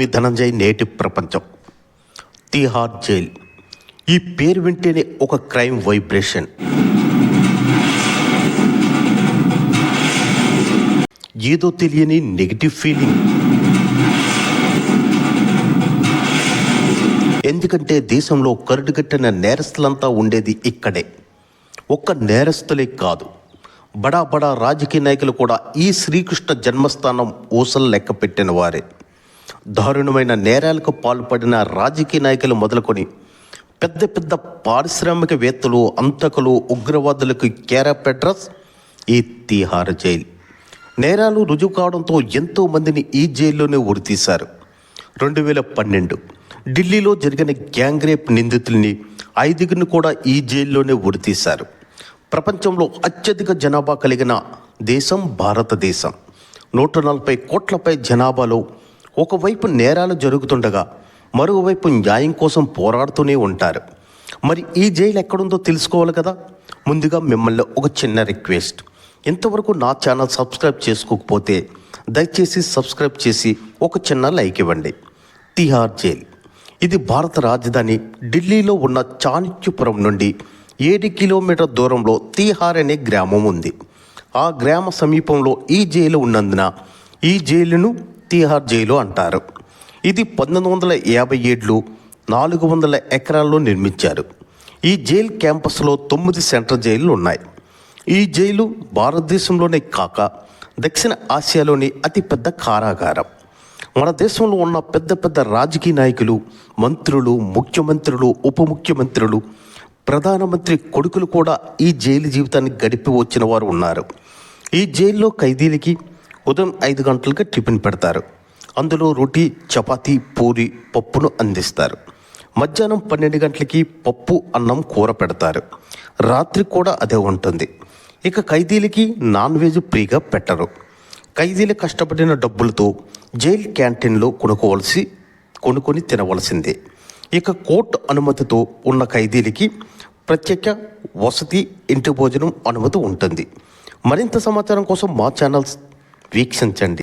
మీ ధనంజయ్ నేటి ప్రపంచం. తిహార్ జైల్. ఈ పేరు వింటేనే ఒక క్రైమ్ వైబ్రేషన్. ఏదో తెలియని నెగిటివ్ ఫీలింగ్. ఎందుకంటే దేశంలో కరుడుగట్టిన నేరస్తులంతా ఉండేది ఇక్కడే. ఒక్క నేరస్తులే కాదు. బడా బడా రాజకీయ నాయకులు కూడా ఈ శ్రీకృష్ణ జన్మస్థానం ఊసలు లెక్క పెట్టిన వారే. దారుణమైన నేరాలకు పాల్పడిన రాజకీయ నాయకులు మొదలుకొని పెద్ద పెద్ద పారిశ్రామికవేత్తలు అంతకులు ఉగ్రవాదులకు కేరపెట్రస్ ఈ తీహార్ జైలు. నేరాలు రుజువు కావడంతో ఎంతో మందిని ఈ జైల్లోనే ఉరితీశారు. రెండు వేల పన్నెండు ఢిల్లీలో జరిగిన గ్యాంగ్ రేప్ నిందితుల్ని ఐదుగురిని కూడా ఈ జైల్లోనే ఉరితీశారు. ప్రపంచంలో అత్యధిక జనాభా కలిగిన దేశం భారతదేశం. నూట నలభై కోట్లపై జనాభాలో ఒకవైపు నేరాలు జరుగుతుండగా మరోవైపు న్యాయం కోసం పోరాడుతూనే ఉంటారు. మరి ఈ జైలు ఎక్కడుందో తెలుసుకోవాలి కదా? ముందుగా మిమ్మల్ని ఒక చిన్న రిక్వెస్ట్. ఇంతవరకు నా ఛానల్ సబ్స్క్రైబ్ చేసుకోకపోతే దయచేసి సబ్స్క్రైబ్ చేసి ఒక చిన్న లైక్ ఇవ్వండి. తిహార్ జైల్. ఇది భారత రాజధాని ఢిల్లీలో ఉన్న చాణక్యపురం నుండి ఏడు కిలోమీటర్ దూరంలో తీహార్ అనే గ్రామం ఉంది. ఆ గ్రామ సమీపంలో ఈ జైలు ఉన్నందున ఈ జైలును తీహార్ జైలు అంటారు. ఇది పంతొమ్మిది వందల యాభై ఏడులో నాలుగు వందల ఎకరాల్లో నిర్మించారు. ఈ జైలు క్యాంపస్లో తొమ్మిది సెంట్రల్ జైలు ఉన్నాయి. ఈ జైలు భారతదేశంలోనే కాక దక్షిణ ఆసియాలోని అతిపెద్ద కారాగారం. మన దేశంలో ఉన్న పెద్ద పెద్ద రాజకీయ నాయకులు మంత్రులు ముఖ్యమంత్రులు ఉప ముఖ్యమంత్రులు ప్రధానమంత్రి కొడుకులు కూడా ఈ జైలు జీవితాన్ని గడిపి వచ్చిన వారు ఉన్నారు. ఈ జైల్లో ఖైదీలకి ఉదయం ఐదు గంటలకు టిఫిన్ పెడతారు. అందులో రోటీ చపాతీ పూరి పప్పును అందిస్తారు. మధ్యాహ్నం పన్నెండు గంటలకి పప్పు అన్నం కూర పెడతారు. రాత్రి కూడా అదే ఉంటుంది. ఇక ఖైదీలకి నాన్ వెజ్ ఫ్రీగా పెట్టరు. ఖైదీలు కష్టపడిన డబ్బులతో జైలు క్యాంటీన్లో కొనుక్కోవలసి కొనుక్కొని తినవలసిందే. ఇక కోర్టు అనుమతితో ఉన్న ఖైదీలకి ప్రత్యేక వసతి ఇంటి భోజనం అనుమతి ఉంటుంది. మరింత సమాచారం కోసం మా ఛానల్స్ వీక్షించండి.